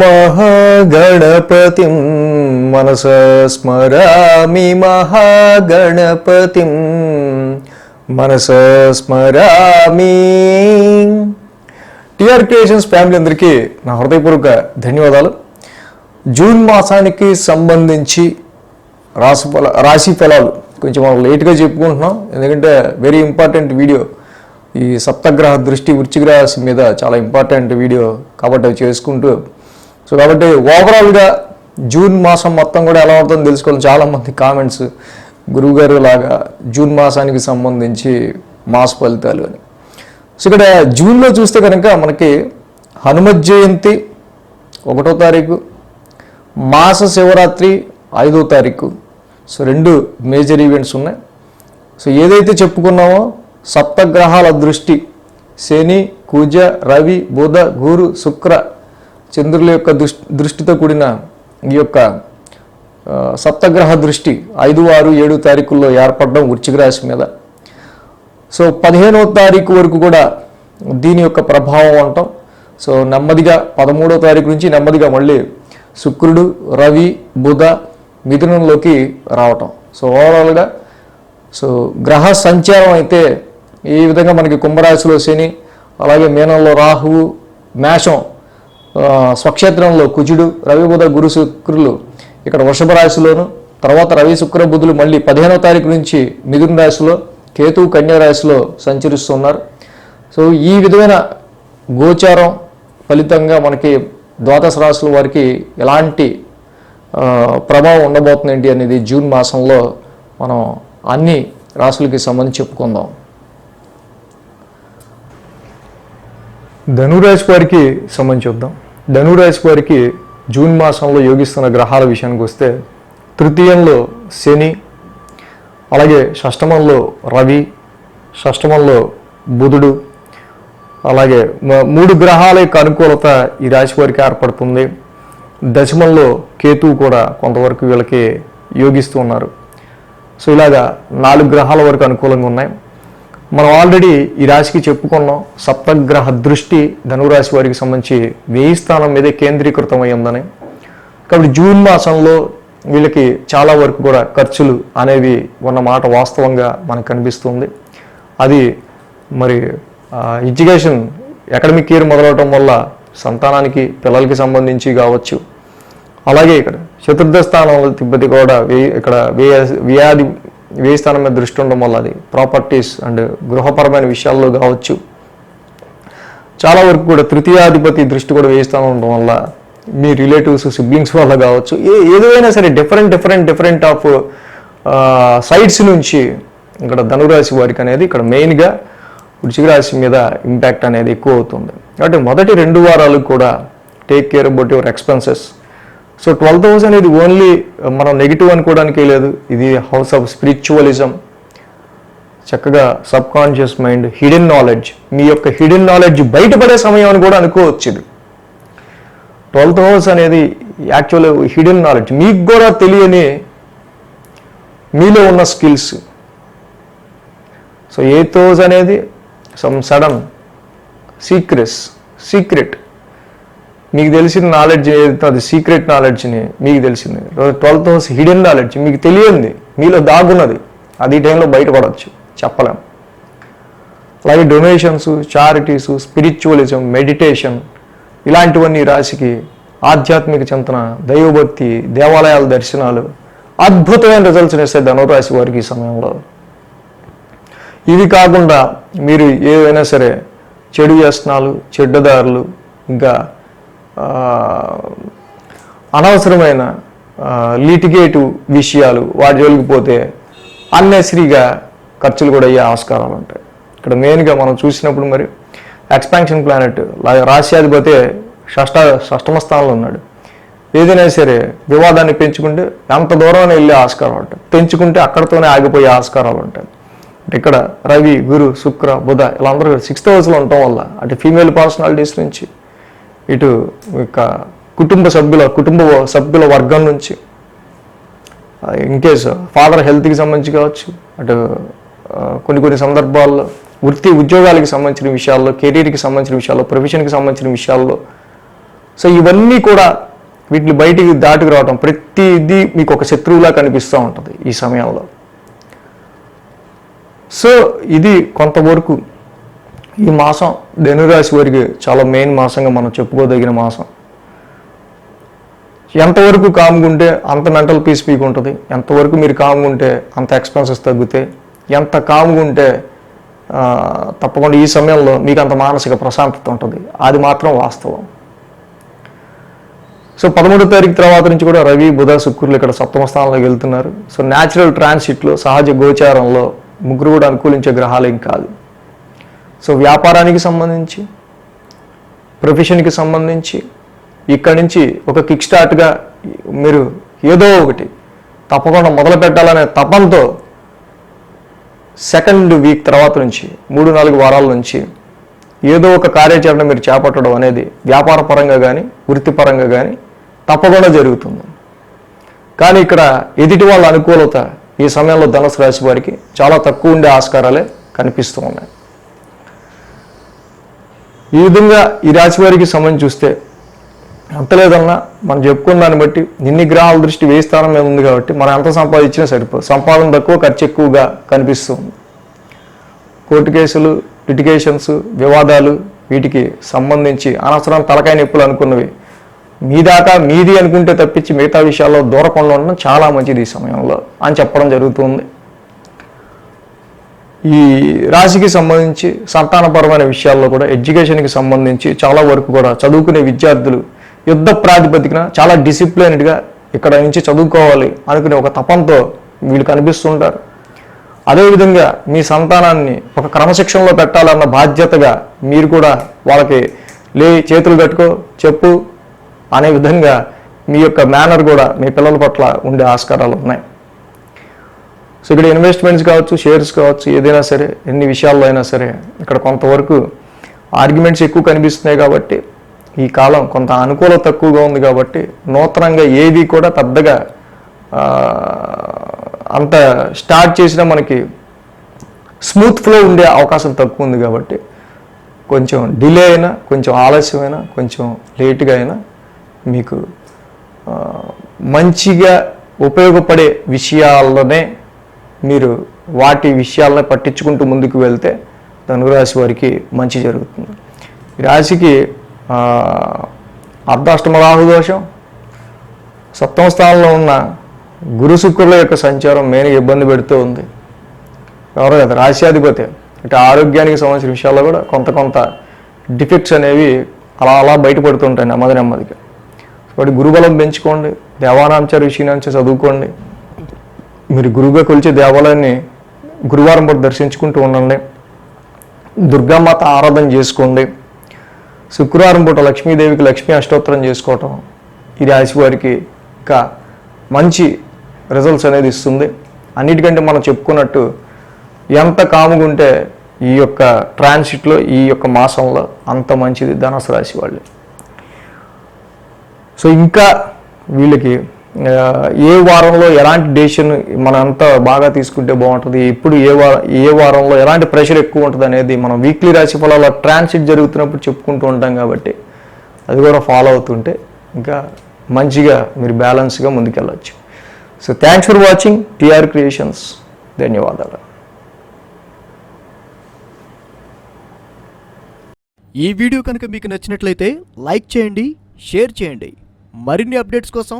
महागणपतिं मनसा स्मरामि महागणपतिं మనసా స్మరామి TR creations family అందరికీ నా హృదయపూర్వక ధన్యవాదాలు జూన్ మాసానికి సంబంధించి రాశి ఫల రాశి ఫలాలు కొంచెం మనం లేట్గా చెప్పుకుంటున్నాం ఎందుకంటే వెరీ ఇంపార్టెంట్ వీడియో ఈ సప్తగ్రహ దృష్టి వృశ్చిక రాశి మీద చాలా ఇంపార్టెంట్ వీడియో కాబట్టి అవి చేసుకుంటూ సో కాబట్టి ఓవరాల్గా జూన్ మాసం మొత్తం కూడా ఎలా ఉంటుందో తెలుసుకోవాలి. చాలామంది కామెంట్స్ గురువుగారు లాగా జూన్ మాసానికి సంబంధించి మాస ఫలితాలు అని. సో ఇక్కడ జూన్లో చూస్తే కనుక మనకి హనుమత్ జయంతి ఒకటో తారీఖు మాస శివరాత్రి ఐదో తారీఖు. సో రెండు మేజర్ ఈవెంట్స్ ఉన్నాయి. సో ఏదైతే చెప్పుకున్నామో సప్తగ్రహాల దృష్టి శని కూజ రవి బుధ గురు శుక్ర చంద్రుల యొక్క దృష్టి దృష్టితో కూడిన ఈ యొక్క సప్తగ్రహ దృష్టి ఐదు ఆరు ఏడు తారీఖుల్లో ఏర్పడడం వృచ్చిక రాశి మీద. సో పదిహేనవ తారీఖు వరకు కూడా దీని యొక్క ప్రభావం అంటాం. సో నెమ్మదిగా పదమూడో తారీఖు నుంచి నెమ్మదిగా మళ్ళీ శుక్రుడు రవి బుధ మిథునంలోకి రావటం. సో ఓవరాల్గా సో గ్రహ సంచారం అయితే ఈ విధంగా మనకి కుంభరాశిలో శని అలాగే మీనంలో రాహువు మేషం స్వక్షేత్రంలో కుజుడు రవి బుధ గురు శుక్రులు ఇక్కడ వృషభ రాశిలోను తర్వాత రవి శుక్ర బుధులు మళ్ళీ పదిహేనవ తారీఖు నుంచి మిథున రాశిలో కేతు కన్యా రాశిలో సంచరిస్తున్నారు. సో ఈ విధమైన గోచారం ఫలితంగా మనకి ద్వాదశ రాశుల వారికి ఎలాంటి ప్రభావం ఉండబోతుంది ఏంటి అనేది జూన్ మాసంలో మనం అన్ని రాశులకి సంబంధించి చెప్పుకుందాం. ధనురాశి వారికి సంబంధించి చూద్దాం ధనురాశి వారికి జూన్ మాసంలో యోగిస్తున్న గ్రహాల విషయానికి వస్తే తృతీయంలో శని అలాగే షష్టమంలో రవి షష్టమంలో బుధుడు అలాగే మూడు గ్రహాల యొక్క అనుకూలత ఈ రాశి వారికి ఏర్పడుతుంది. దశమంలో కేతువు కూడా కొంతవరకు వీళ్ళకి యోగిస్తూ ఉన్నారు. సో ఇలాగా నాలుగు గ్రహాల వరకు అనుకూలంగా ఉన్నాయి. మనం ఆల్రెడీ ఈ రాశికి చెప్పుకున్నాం. సప్తగ్రహ దృష్టి ధనురాశి వారికి సంబంధించి వెయ్యి స్థానం మీదే కేంద్రీకృతమై ఉందని. కాబట్టి జూన్ మాసంలో వీళ్ళకి చాలా వరకు కూడా ఖర్చులు అనేవి ఉన్న మాట వాస్తవంగా మనకు కనిపిస్తుంది. అది మరి ఎడ్యుకేషన్ అకాడమిక్ ఇయర్ మొదలవటం వల్ల సంతానానికి పిల్లలకి సంబంధించి కావచ్చు. అలాగే ఇక్కడ చతుర్థ స్థానంలో తిబ్బతి కూడా వే- ఇక్కడ వ్యయ వ్యాధి వ్యయ స్థానం మీద దృష్టి ఉండడం వల్ల అది ప్రాపర్టీస్ అండ్ గృహపరమైన విషయాల్లో కావచ్చు. చాలా వరకు కూడా తృతీయాధిపతి దృష్టి కూడా వ్యయ స్థానం ఉండడం వల్ల మీ రిలేటివ్స్ సిబ్లింగ్స్ వల్ల కావచ్చు. ఏ ఏదైనా సరే different different different of sides నుంచి ఇక్కడ ధనురాశి వారికి అనేది ఇక్కడ మెయిన్గా వృశ్చిక రాశి మీద ఇంపాక్ట్ అనేది ఎక్కువ అవుతుంది. కాబట్టి మొదటి రెండు వారాలు కూడా take care about your expenses so twelve thousand ఇది ఓన్లీ మనం నెగిటివ్ అనుకోవడానికి లేదు. ఇది హౌస్ ఆఫ్ స్పిరిచువలిజం. చక్కగా sub conscious mind hidden knowledge. మీ యొక్క హిడెన్ నాలెడ్జ్ బయటపడే సమయం అని కూడా అనుకోవచ్చు ఇది. ట్వెల్త్ హౌస్ అనేది యాక్చువల్ హిడెన్ నాలెడ్జ్. మీకు కూడా తెలియని మీలో ఉన్న స్కిల్స్. సో ఎయిత్ హౌస్ అనేది సమ్ సడన్ సీక్రెట్స్ సీక్రెట్. మీకు తెలిసిన నాలెడ్జ్ ఏదైతే అది సీక్రెట్ నాలెడ్జ్ని మీకు తెలిసింది. ట్వెల్త్ హౌస్ హిడెన్ నాలెడ్జ్ మీకు తెలియంది. మీలో దాగున్నది. అది టైంలో బయటపడవచ్చు చెప్పలేం. అలాగే డొనేషన్స్ చారిటీస్ స్పిరిచువలిజం మెడిటేషన్ ఇలాంటివన్నీ రాశికి ఆధ్యాత్మిక చింతన దైవభక్తి దేవాలయాల దర్శనాలు అద్భుతమైన రిజల్ట్స్ ఇస్తాయి ధనురాశి వారికి ఈ సమయంలో. ఇవి కాకుండా మీరు ఏవైనా సరే చెడు వ్యసనాలు చెడ్డదారులు ఇంకా అనవసరమైన లిటిగేటివ్ విషయాలు వాటి జోలికి పోతే అన్నెసరీగా ఖర్చులు కూడా అయ్యే ఆస్కారాలు ఉంటాయి. ఇక్కడ మెయిన్గా మనం చూసినప్పుడు మరి ఎక్స్పాన్షన్ ప్లానెట్ రాశ్యాధిపతి షష్ట షష్టమ స్థానంలో ఉన్నాడు. ఏదైనా సరే వివాదాన్ని పెంచుకుంటే ఎంత దూరం వెళ్ళే ఆస్కారం ఉంటాయి. పెంచుకుంటే అక్కడతోనే ఆగిపోయే ఆస్కారాలు ఉంటాయి. అంటే ఇక్కడ రవి గురు శుక్ర బుధ ఇలా అందరూ సిక్స్త్ హౌస్లో ఉండటం వల్ల అటు ఫీమేల్ పర్సనాలిటీస్ నుంచి ఇటు యొక్క కుటుంబ సభ్యుల కుటుంబ సభ్యుల వర్గం నుంచి. ఇన్ కేస్ ఫాదర్ హెల్త్కి సంబంధించి కావచ్చు అటు కొన్ని కొన్ని సందర్భాల్లో వృత్తి ఉద్యోగాలకి సంబంధించిన విషయాల్లో కెరీర్కి సంబంధించిన విషయాల్లో ప్రొఫెషన్కి సంబంధించిన విషయాల్లో. సో ఇవన్నీ కూడా వీటిని బయటికి దాటుకు రావటం ప్రతిదీ మీకు ఒక శత్రువులా కనిపిస్తూ ఉంటుంది ఈ సమయంలో. సో ఇది కొంతవరకు ఈ మాసం ధనురాశి వారికి చాలా మెయిన్ మాసంగా మనం చెప్పుకోదగిన మాసం. ఎంతవరకు కాముగుంటే అంత మెంటల్ పీస్ మీకు ఉంటుంది. ఎంతవరకు మీరు కాముగుంటే అంత ఎక్స్పెన్సెస్ తగ్గుతాయి ఎంత కామ్గుంటే తప్పకుండా ఈ సమయంలో మీకు అంత మానసిక ప్రశాంతత ఉంటుంది. అది మాత్రం వాస్తవం. సో పదమూడో తారీఖు తర్వాత నుంచి కూడా రవి బుధ శుక్రులు ఇక్కడ సప్తమ స్థానంలోకి వెళ్తున్నారు. సో న్యాచురల్ ట్రాన్సిట్లో సహజ గోచారంలో ముగ్గురు కూడా అనుకూలించే గ్రహాలు ఏం కాదు. సో వ్యాపారానికి సంబంధించి ప్రొఫెషన్కి సంబంధించి ఇక్కడి నుంచి ఒక కిక్ స్టార్ట్గా మీరు ఏదో ఒకటి తప్పకుండా మొదలు పెట్టాలనే తపంతో సెకండ్ వీక్ తర్వాత నుంచి మూడు నాలుగు వారాల నుంచి ఏదో ఒక కార్యాచరణ మీరు చేపట్టడం అనేది వ్యాపార పరంగా కానీ వృత్తిపరంగా కానీ తప్పకుండా జరుగుతుంది. కానీ ఇక్కడ ఎదుటి వాళ్ళ అనుకూలత ఈ సమయంలో ధనుసు రాశి వారికి చాలా తక్కువ ఉండే ఆస్కారాలే కనిపిస్తూ ఉన్నాయి. ఈ విధంగా ఈ రాశి వారికి సంబంధించి చూస్తే అంత లేదన్నా మనం చెప్పుకున్న దాన్ని బట్టి ఇన్ని గ్రహాల దృష్టి వేయి స్థానం మీద ఉంది కాబట్టి మనం ఎంత సంపాదించినా సరిపోదు సంపాదన తక్కువ ఖర్చు ఎక్కువగా కనిపిస్తుంది కోర్టు కేసులు లిటిగేషన్స్ వివాదాలు వీటికి సంబంధించి అనవసరం తలకాయ నొప్పులు అనుకున్నవి మీ దాకా మీది అనుకుంటే తప్పించి మిగతా విషయాల్లో దూరకుండా ఉండడం చాలా మంచిది ఈ సమయంలో అని చెప్పడం జరుగుతుంది. ఈ రాశికి సంబంధించి సంతానపరమైన విషయాల్లో కూడా ఎడ్యుకేషన్కి సంబంధించి చాలా వరకు కూడా చదువుకునే విద్యార్థులు యుద్ధ ప్రాతిపదికన చాలా డిసిప్లైన్డ్గా ఇక్కడ నుంచి చదువుకోవాలి అనుకునే ఒక తపంతో వీళ్ళు కనిపిస్తుంటారు. అదేవిధంగా మీ సంతానాన్ని ఒక క్రమశిక్షణలో పెట్టాలన్న బాధ్యతగా మీరు కూడా వాళ్ళకి లే చేతులు కట్టుకో చెప్పు అనే విధంగా మీ యొక్క మేనర్ కూడా మీ పిల్లల పట్ల ఉండే ఆస్కారాలు ఉన్నాయి. సో ఇక్కడ ఇన్వెస్ట్మెంట్స్ కావచ్చు షేర్స్ కావచ్చు ఏదైనా సరే ఎన్ని విషయాల్లో అయినా సరే ఇక్కడ కొంతవరకు ఆర్గ్యుమెంట్స్ ఎక్కువ కనిపిస్తున్నాయి కాబట్టి ఈ కాలం కొంత అనుకూలత తక్కువగా ఉంది కాబట్టి నూతనంగా ఏది కూడా పెద్దగా అంత స్టార్ట్ చేసినా మనకి స్మూత్ ఫ్లో ఉండే అవకాశం తక్కువ ఉంది కాబట్టి కొంచెం డిలే అయినా కొంచెం ఆలస్యమైనా కొంచెం లేట్గా అయినా మీకు మంచిగా ఉపయోగపడే విషయాల్లోనే మీరు వాటి విషయాలను పట్టించుకుంటూ ముందుకు వెళ్తే ధనురాశి వారికి మంచి జరుగుతుంది. రాశికి అర్ధాష్టమ రాహుదోషం సప్తమ స్థానంలో ఉన్న గురు శుక్రుల యొక్క సంచారం మెయిన్ ఇబ్బంది పెడుతూ ఉంది. ఎవరో కదా రాశ్యాధిపతి అంటే ఆరోగ్యానికి సంబంధించిన విషయాల్లో కూడా కొంత కొంత డిఫెక్ట్స్ అనేవి అలా అలా బయటపడుతుంటాయి నెమ్మది నెమ్మదిగా. కాబట్టి గురుబలం పెంచుకోండి దేవానాంచారు ఋషినాంచ చదువుకోండి. మీరు గురువుగా కొలిచే దేవాలయాన్ని గురువారం పూట దర్శించుకుంటూ ఉండండి. దుర్గామాత ఆరాధన చేసుకోండి. శుక్రవారం పూట లక్ష్మీదేవికి లక్ష్మీ అష్టోత్తరం చేసుకోవటం ఈ రాశి వారికి ఇంకా మంచి రిజల్ట్స్ అనేది ఇస్తుంది. అన్నిటికంటే మనం చెప్పుకున్నట్టు ఎంత కాముగుంటే ఈ యొక్క ట్రాన్సిట్లో ఈ యొక్క మాసంలో అంత మంచిది ధనసు రాశి వాళ్ళు. సో ఇంకా వీళ్ళకి ఏ వారంలో ఎలాంటి డెసిషన్ మనం ఎంత బాగా తీసుకుంటే బాగుంటుంది? ఎప్పుడు ఏ వారం ఏ వారంలో ఎలాంటి ప్రెషర్ ఎక్కువ ఉంటుంది అనేది మనం వీక్లీ రాశి ఫలాల ట్రాన్సిట్ జరుగుతున్నప్పుడు చెప్పుకుంటూ ఉంటాం కాబట్టి అది కూడా ఫాలో అవుతుంటే ఇంకా మంచిగా మీరు బ్యాలెన్స్గా ముందుకెళ్ళచ్చు. So thanks for watching TR creations. ధన్యవాదాలు. ఈ వీడియో కనుక మీకు నచ్చినట్లయితే లైక్ చేయండి షేర్ చేయండి. మరిన్ని అప్డేట్స్ కోసం